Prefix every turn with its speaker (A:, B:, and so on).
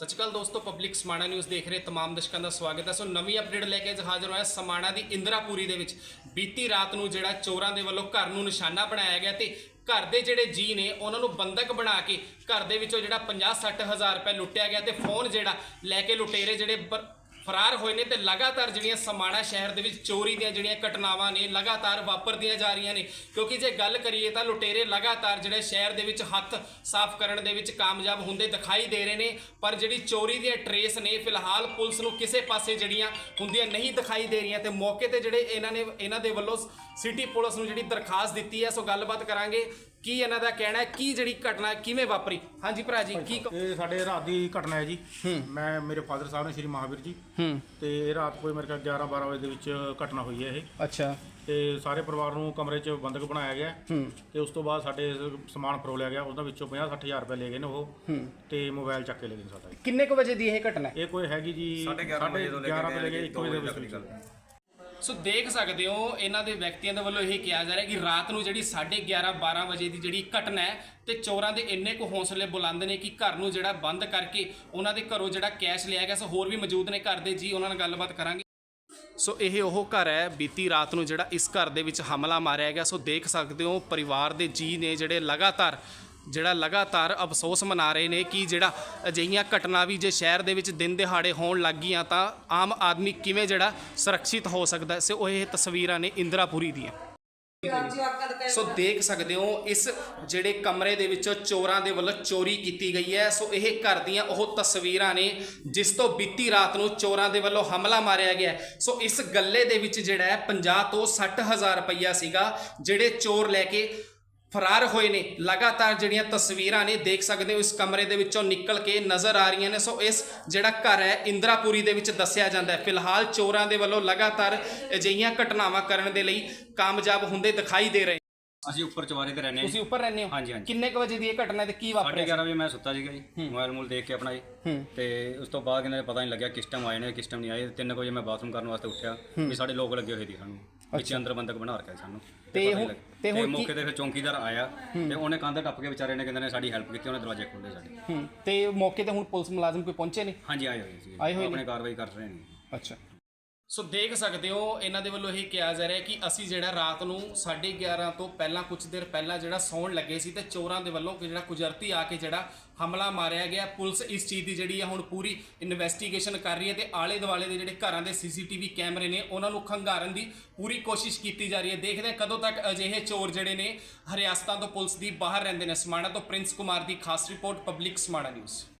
A: ਸਤਿ ਸ਼੍ਰੀ ਅਕਾਲ ਦੋਸਤੋ public Samana news ਦੇਖ ਰਹੇ ਤਮਾਮ ਦਰਸ਼ਕਾਂ ਦਾ ਸਵਾਗਤ ਹੈ। ਸੋ ਨਵੀਂ ਅਪਡੇਟ ਲੈ ਕੇ ਅੱਜ ਹਾਜ਼ਰ ਹੋਇਆ ਸਮਾਣਾ ਦੀ ਇੰਦਰਾਪੁਰੀ ਦੇ ਵਿੱਚ। ਬੀਤੀ ਰਾਤ ਨੂੰ ਜਿਹੜਾ ਚੋਰਾਂ ਦੇ ਵੱਲੋਂ ਘਰ ਨੂੰ ਨਿਸ਼ਾਨਾ ਬਣਾਇਆ ਗਿਆ ਤੇ ਘਰ ਦੇ ਜਿਹੜੇ ਜੀ ਨੇ, ਉਹਨਾਂ ਨੂੰ ਬੰਦਕ ਬਣਾ ਕੇ ਘਰ ਦੇ ਵਿੱਚੋਂ ਜਿਹੜਾ 50-60 ਹਜ਼ਾਰ ਰੁਪਏ ਲੁੱਟਿਆ ਗਿਆ ਤੇ ਫੋਨ ਜਿਹੜਾ ਲੈ ਕੇ ਲੁਟੇਰੇ ਜਿਹੜੇ ਬ- ਫਰਾਰ ਹੋਏ ਨੇ ਤੇ ਲਗਾਤਾਰ ਜਿਹੜੀਆਂ ਸਮਾਣਾ ਸ਼ਹਿਰ ਦੇ ਵਿੱਚ ਚੋਰੀ ਦੀਆਂ ਜਿਹੜੀਆਂ ਘਟਨਾਵਾਂ ਨੇ, ਲਗਾਤਾਰ ਵਾਪਰਦੀਆਂ ਜਾ ਰਹੀਆਂ ਨੇ। ਕਿਉਂਕਿ ਜੇ ਗੱਲ ਕਰੀਏ ਤਾਂ ਲੁਟੇਰੇ ਲਗਾਤਾਰ ਜਿਹੜੇ ਸ਼ਹਿਰ ਦੇ ਵਿੱਚ ਹੱਥ ਸਾਫ਼ ਕਰਨ ਦੇ ਵਿੱਚ ਕਾਮਯਾਬ ਹੁੰਦੇ ਦਿਖਾਈ ਦੇ ਰਹੇ ਨੇ, ਪਰ ਜਿਹੜੀ ਚੋਰੀ ਦੀਆਂ ਟਰੇਸ ਨੇ, ਫਿਲਹਾਲ ਪੁਲਿਸ ਨੂੰ ਕਿਸੇ ਪਾਸੇ ਜਿਹੜੀਆਂ ਹੁੰਦੀਆਂ ਨਹੀਂ ਦਿਖਾਈ ਦੇ ਰਹੀਆਂ ਤੇ ਮੌਕੇ ਤੇ ਜਿਹੜੇ ਇਹਨਾਂ ਨੇ, ਇਹਨਾਂ ਦੇ ਵੱਲੋਂ ਸਿਟੀ ਪੁਲਿਸ ਨੂੰ ਜਿਹੜੀ ਦਰਖਾਸਤ ਦਿੱਤੀ ਹੈ, ਸੋ ਗੱਲਬਾਤ ਕਰਾਂਗੇ। ਕੀ ਇਹਨਾਂ ਦਾ ਕਹਿਣਾ ਹੈ? ਕੀ ਜਿਹੜੀ ਘਟਨਾ ਕਿਵੇਂ ਵਾਪਰੀ? ਹਾਂਜੀ ਭਰਾ ਜੀ ਕੀ ਕ-
B: ਇਹ ਸਾਡੇ ਰਾਤ ਦੀ ਘਟਨਾ ਹੈ ਜੀ। ਮੈਂ ਮੇਰੇ ਫਾਦਰ ਸਾਹਿਬ ਨੇ ਸ਼੍ਰੀ ਮਹਾਵੀਰ ਜੀ।
A: ਹੂੰ।
B: ਤੇ ਇਹ ਰਾਤ ਕੋਈ ਮੇਰੇ ਖਿਆਲ 11 12 ਵਜੇ ਦੇ ਵਿੱਚ ਘਟਨਾ ਹੋਈ ਹੈ ਇਹ।
A: ਅੱਛਾ।
B: ਤੇ ਸਾਰੇ ਪਰਿਵਾਰ ਨੂੰ ਕਮਰੇ 'ਚ ਬੰਦਕ ਬਣਾਇਆ ਗਿਆ।
A: ਹੂੰ।
B: ਤੇ ਉਸ ਤੋਂ ਬਾਅਦ ਸਾਡੇ ਸਮਾਨ ਫਰੋਲਿਆ ਗਿਆ। ਉਹਨਾਂ ਵਿੱਚੋਂ 50 60000 ਰੁਪਏ ਲੈ ਗਏ ਨੇ ਉਹ।
A: ਹੂੰ।
B: ਤੇ ਮੋਬਾਈਲ ਚੱਕ ਕੇ ਲੈ ਗਏ ਨੇ ਸਾਡਾ।
A: ਕਿੰਨੇ ਕੁ ਵਜੇ ਦੀ ਇਹ ਘਟਨਾ ਹੈ?
B: ਇਹ ਕੋਈ ਹੈਗੀ ਜੀ
C: 11:30 ਵਜੇ ਤੋਂ ਲੈ ਕੇ
B: 11 ਤੋਂ ਲੈ ਕੇ 1 ਵਜੇ ਦੇ ਵਿੱਚ
A: ਸੋ ਦੇਖ ਸਕਦੇ ਹੋ, ਇਹਨਾਂ ਦੇ ਵਿਅਕਤੀਆਂ ਦੇ ਵੱਲੋਂ ਇਹ ਕਿਹਾ ਜਾ ਰਿਹਾ ਕਿ ਰਾਤ ਨੂੰ ਜਿਹੜੀ 11:30 12 ਵਜੇ ਦੀ ਜਿਹੜੀ ਘਟਨਾ ਹੈ ਤੇ ਚੋਰਾਂ ਦੇ ਇੰਨੇ ਕੁ ਹੌਸਲੇ ਬੁਲੰਦ ਨੇ ਕਿ ਘਰ ਨੂੰ ਜਿਹੜਾ ਬੰਦ ਕਰਕੇ ਉਹਨਾਂ ਦੇ ਘਰੋਂ ਜਿਹੜਾ ਕੈਸ਼ ਲਿਆ ਗਿਆ, ਸੋ ਹੋਰ ਵੀ ਮੌਜੂਦ ਨੇ ਘਰ ਦੇ। ਜੀ, ਉਹਨਾਂ ਨਾਲ ਗੱਲਬਾਤ ਕਰਾਂਗੇ। ਸੋ ਇਹ ਉਹ ਘਰ ਹੈ, ਬੀਤੀ ਰਾਤ ਨੂੰ ਜਿਹੜਾ ਇਸ ਘਰ ਦੇ ਵਿੱਚ ਹਮਲਾ ਮਾਰਿਆ ਗਿਆ। ਸੋ ਦੇਖ ਸਕਦੇ ਹੋ, ਪਰਿਵਾਰ ਦੇ ਜੀ ਨੇ ਜਿਹੜੇ ਲਗਾਤਾਰ ਜਿਹੜਾ ਲਗਾਤਾਰ ਅਫਸੋਸ ਮਨਾ ਰਹੇ ਨੇ ਕਿ ਜਿਹੜਾ ਅਜਿਹੀਆਂ ਘਟਨਾ ਵੀ ਜੇ ਸ਼ਹਿਰ ਦੇ ਵਿੱਚ ਦਿਨ ਦਿਹਾੜੇ ਹੋਣ ਲੱਗ ਗਈਆਂ ਤਾਂ ਆਮ ਆਦਮੀ ਕਿਵੇਂ ਜਿਹੜਾ ਸੁਰੱਖਿਅਤ ਹੋ ਸਕਦਾ ਸੋ ਉਹ ਇਹ ਤਸਵੀਰਾਂ ਨੇ ਇੰਦਰਾਪੁਰੀ ਦੀਆਂ। ਸੋ ਦੇਖ ਸਕਦੇ ਹੋ, ਇਸ ਜਿਹੜੇ ਕਮਰੇ ਦੇ ਵਿੱਚੋਂ ਚੋਰਾਂ ਦੇ ਵੱਲੋਂ ਚੋਰੀ ਕੀਤੀ ਗਈ ਹੈ। ਸੋ ਇਹ ਘਰ ਦੀਆਂ ਉਹ ਤਸਵੀਰਾਂ ਨੇ ਜਿਸ ਤੋਂ ਬੀਤੀ ਰਾਤ ਨੂੰ ਚੋਰਾਂ ਦੇ ਵੱਲੋਂ ਹਮਲਾ ਮਾਰਿਆ ਗਿਆ ਸੋ ਇਸ ਗੱਲੇ ਦੇ ਵਿੱਚ ਜਿਹੜਾ ਹੈ 50 ਤੋਂ 60 ਹਜ਼ਾਰ ਰੁਪਈਆ ਸੀਗਾ, ਜਿਹੜੇ ਚੋਰ ਲੈ ਕੇ ਫਰਾਰ ਹੋਏ ਨੇ। ਲਗਾਤਾਰ ਜਿਹੜੀਆਂ ਤਸਵੀਰਾਂ ਨੇ ਦੇਖ ਸਕਦੇ ਹੋ ਇਸ ਕਮਰੇ ਦੇ ਵਿੱਚੋਂ ਨਿਕਲ ਕੇ ਨਜ਼ਰ ਆ ਰਹੀਆਂ ਨੇ। ਸੋ ਇਸ ਜਿਹੜਾ ਘਰ ਹੈ ਇੰਦਰਾਪੁਰੀ ਦੇ ਵਿੱਚ ਦੱਸਿਆ ਜਾਂਦਾ ਹੈ। ਫਿਲਹਾਲ ਚੋਰਾਂ ਦੇ ਵੱਲੋਂ ਲਗਾਤਾਰ ਅਜਿਹੀਆਂ ਘਟਨਾਵਾਂ ਕਰਨ ਦੇ ਲਈ ਕਾਮਯਾਬ ਹੁੰਦੇ ਦਿਖਾਈ ਦੇ ਰਹੇ।
C: ਅਸੀਂ ਉੱਪਰ ਚਵਾਰੇ ਤੇ ਰਹਿੰਦੇ
A: ਤੁਸੀਂ ਉੱਪਰ ਰਹਿੰਦੇ ਹੋ?
C: ਹਾਂਜੀ, ਹਾਂਜੀ।
A: ਕਿੰਨੇ ਕੁ ਵਜੇ ਦੀ ਇਹ ਘਟਨਾ ਤੇ ਕੀ ਵਾਪਰਿਆ
C: 11 ਵਜੇ ਮੈਂ ਸੁੱਤਾ ਸੀਗਾ ਜੀ। ਮੋਬਾਈਲ ਮੂਲ ਦੇਖ ਕੇ ਆਪਣਾ ਜੀ। ਤੇ ਉਸ ਤੋਂ ਬਾਅਦ ਕਿੰਨੇ ਪਤਾ ਨਹੀਂ ਲੱਗਿਆ ਕਿਸ ਟਾਈਮ ਆਏ ਨੇ ਕਿਸ ਟਾਈਮ ਨਹੀਂ ਆਏ। 3 ਵਜੇ ਮੈਂ ਬਾਥਰੂਮ ਕਰਨ ਵਾਸਤੇ ਉੱਠਿਆ ਵੀ ਸਾਡੇ ਲੋਕ ਲੱਗੇ ਹੋਏ ਸੀ ਸਾਨੂੰ। ਵਿੱਚ ਅੰਦਰ ਬੰਦਕ ਬਣਾ ਰੱਖਿਆ ਸਾਨੂੰ।
A: ਤੇ
C: ਨਹੀਂ
A: ਹੁਣ-। ਤੇ ਹੁਣ ਕੀ-
C: ਮੌਕੇ ਤੇ ਫਿਰ ਚੌਂਕੀਦਾਰ ਆਇਆ ਤੇ ਉਹਨੇ ਕੰਧ ਟੱਪ ਕੇ ਵਿਚਾਰੇ ਨੇ ਕਹਿੰਦੇ ਨੇ ਸਾਡੀ ਹੈਲਪ ਕੀਤੀ ਉਹਨੇ ਦਰਵਾਜ਼ੇ ਖੋਲ੍ਹੇ ਸਾਡੇ।
A: ਤੇ ਮੌਕੇ ਤੇ ਹੁਣ ਪੁਲਿਸ ਮੁਲਾਜ਼ਮ ਕੋਈ ਪਹੁੰਚੇ ਨੇ
C: ਹਾਂਜੀ ਆਏ ਹੋਏ ਸੀ।
A: ਆਏ ਹੋਏ ਨੇ?
C: ਆਪਣੇ ਕਾਰਵਾਈ ਕਰ ਰਹੇ ਨੇ।
A: ਅੱਛਾ। ਸੋ ਦੇਖ ਸਕਦੇ ਹੋ, ਇਹਨਾਂ ਦੇ ਵੱਲੋਂ ਇਹ ਕਿਹਾ ਜਾ ਰਿਹਾ ਕਿ ਅਸੀਂ ਜਿਹੜਾ ਰਾਤ ਨੂੰ 11:30 ਤੋਂ ਪਹਿਲਾਂ ਕੁਝ ਦੇਰ ਪਹਿਲਾਂ ਜਿਹੜਾ ਸੌਣ ਲੱਗੇ ਸੀ ਤੇ ਚੋਰਾਂ ਦੇ ਵੱਲੋਂ ਜਿਹੜਾ ਕੁਜਰਤੀ ਆ ਕੇ ਜਿਹੜਾ ਹਮਲਾ ਮਾਰਿਆ ਗਿਆ। ਪੁਲਿਸ ਇਸ ਚੀਜ਼ ਦੀ ਜਿਹੜੀ ਆ ਹੁਣ ਪੂਰੀ ਇਨਵੈਸਟੀਗੇਸ਼ਨ ਕਰ ਰਹੀ ਹੈ ਤੇ ਆਲੇ ਦੁਆਲੇ ਦੇ ਜਿਹੜੇ ਘਰਾਂ ਦੇ ਸੀਸੀਟੀਵੀ ਕੈਮਰੇ ਨੇ, ਉਹਨਾਂ ਨੂੰ ਖੰਗਾਰਨ ਦੀ ਪੂਰੀ ਕੋਸ਼ਿਸ਼ ਕੀਤੀ ਜਾ ਰਹੀ ਹੈ। ਦੇਖਦੇ ਹਾਂ ਕਦੋਂ ਤੱਕ ਅਜਿਹੇ ਚੋਰ ਜਿਹੜੇ ਨੇ ਹਰਿਆਸਤਾਂ ਤੋਂ ਪੁਲਿਸ ਦੀ ਬਾਹਰ ਰਹਿੰਦੇ ਨੇ। ਸਮਾਣਾ ਤੋਂ ਪ੍ਰਿੰਸ ਕੁਮਾਰ ਦੀ ਖਾਸ ਰਿਪੋਰਟ ਪਬਲਿਕ ਸਮਾਣਾ ਨਿਊਜ਼